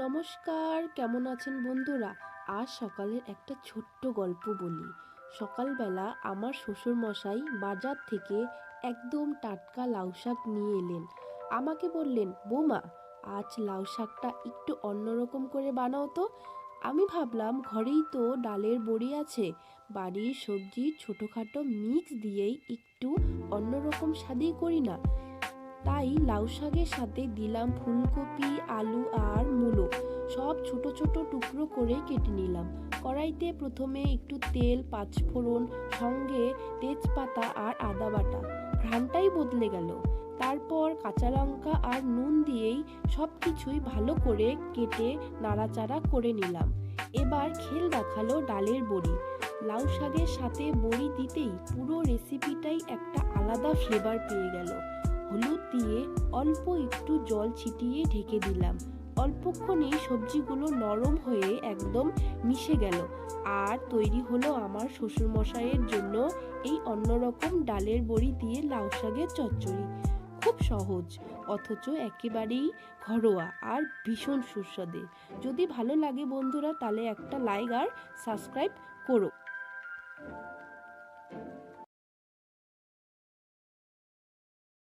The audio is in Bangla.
নমস্কার, কেমন আছেন বন্ধুরা? আজ সকালের একটা ছোট্ট গল্প বলি। সকালবেলা আমার শ্বশুর মশাই বাজার থেকে একদম টাটকা লাউ শাক নিয়ে এলেন। আমাকে বললেন, বৌমা, আজ লাউ শাকটা একটু অন্যরকম করে বানাও তো। আমি ভাবলাম, ঘরেই তো ডালের বড়ি আছে। বাড়ির সবজি ছোটোখাটো মিক্স দিয়েই একটু অন্যরকম স্বাদেই করি না। তাই লাউ শাকের সাথে দিলাম ফুলকপি, আলু আর মূলো। সব ছোট ছোট টুকরো করে কেটে নিলাম। কড়াইতে প্রথমে একটু তেল, পাঁচফোড়ন, সঙ্গে তেজপাতা আর আদা বাটা। ঘ্রানটাই বদলে গেল। তারপর কাঁচা লঙ্কা আর নুন দিয়েই সব কিছুই ভালো করে কেটে নাড়াচাড়া করে নিলাম। এবার খেল দেখাল ডালের বড়ি। লাউ শাকের সাথে বড়ি দিতেই পুরো রেসিপিটাই একটা আলাদা ফ্লেভার পেয়ে গেল। দিয়ে অল্প একটু জল ছিটিয়ে ঢেকে দিলাম। অল্পক্ষণেই সবজিগুলো নরম হয়ে একদম মিশে গেল। আর তৈরি হলো আমার শ্বশুরমশাইয়ের জন্য এই অন্যরকম ডালের বড়ি দিয়ে লাউ শাকের চচ্চড়ি। খুব সহজ, অথচ একেবারেই ঘরোয়া আর ভীষণ সুস্বাদে। যদি ভালো লাগে বন্ধুরা, তাহলে একটা লাইক আর সাবস্ক্রাইব করো।